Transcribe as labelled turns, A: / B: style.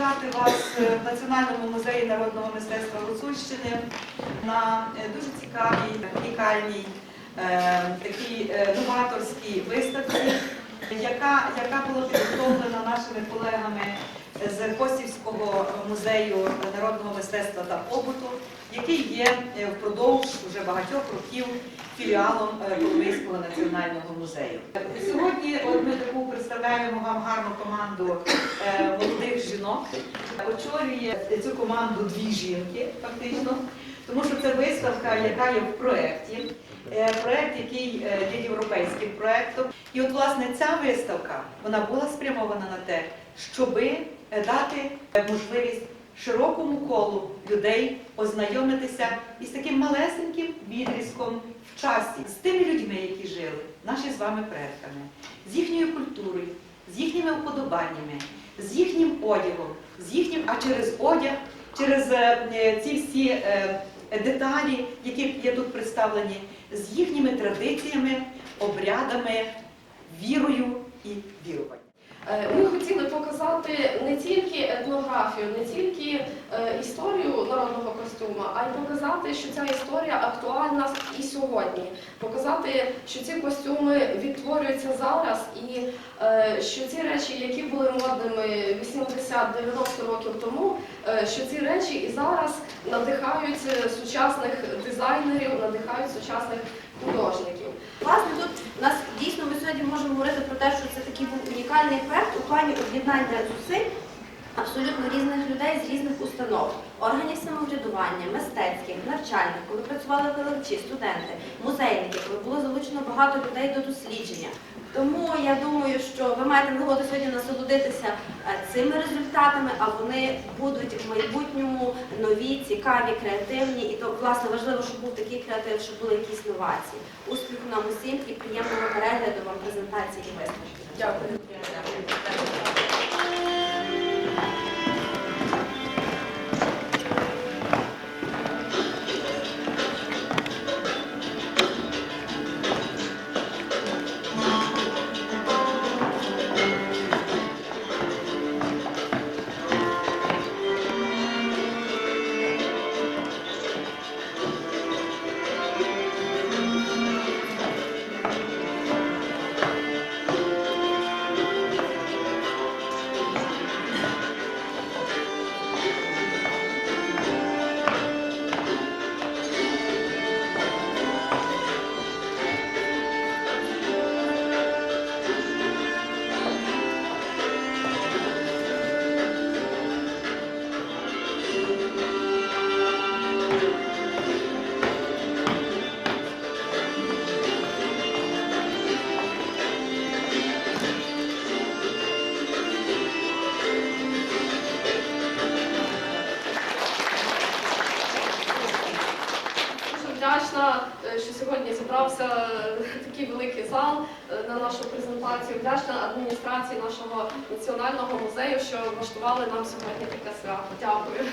A: привітати вас в Національному музеї народного мистецтва Гуцульщини на е, дуже цікавій, унікальній, е, такій е, новаторській виставці, яка, яка була підготовлена нашими колегами з Косівського музею народного мистецтва та побуту, який є е, впродовж вже багатьох років філіалом Коломийського національного музею. Сьогодні от ми таку представляємо вам гарну команду е, молодих жінок. Очолює цю команду дві жінки, фактично, тому що це виставка, яка є в проєкті. Е, Проєкт, який е, є європейським проєктом. І от власне ця виставка вона була спрямована на те, щоби е, дати можливість широкому колу людей ознайомитися із таким малесеньким відрізком в часі, з тими людьми, які жили, наші з вами предками, з їхньою культурою, з їхніми вподобаннями, з їхнім одягом, з їхнім, а через одяг, через е, е, ці всі е, деталі, які є тут представлені, з їхніми традиціями, обрядами, вірою і віруванням.
B: Показати не тільки етнографію, не тільки е, історію народного костюма, а й показати, що ця історія актуальна і сьогодні. Показати, що ці костюми відтворюються зараз, і е, що ці речі, які були модними 80-90 років тому, е, що ці речі і зараз надихають сучасних дизайнерів, надихають сучасних художників.
C: Власне, тут у нас дійсно ми сьогодні можемо говорити про те, що це унікальний проект у плані об'єднання зусиль абсолютно різних людей з різних установ, органів самоврядування, мистецьких, навчальних, коли працювали викладачі, студенти, музейники, було залучено багато людей до дослідження. Тому я думаю, що ви маєте нагоду сьогодні насолодитися е, цими результатами, а вони будуть в майбутньому нові, цікаві, креативні. І то власне важливо, щоб був такий креатив, щоб були якісь новації. Успіху нам усім і приємного перегляду вам презентації і виставки.
B: Дякую. Вдячна, е, що сьогодні зібрався е, такий великий зал е, на нашу презентацію. Вдячна адміністрації нашого національного музею, що влаштували нам сьогодні таке свято. Дякую.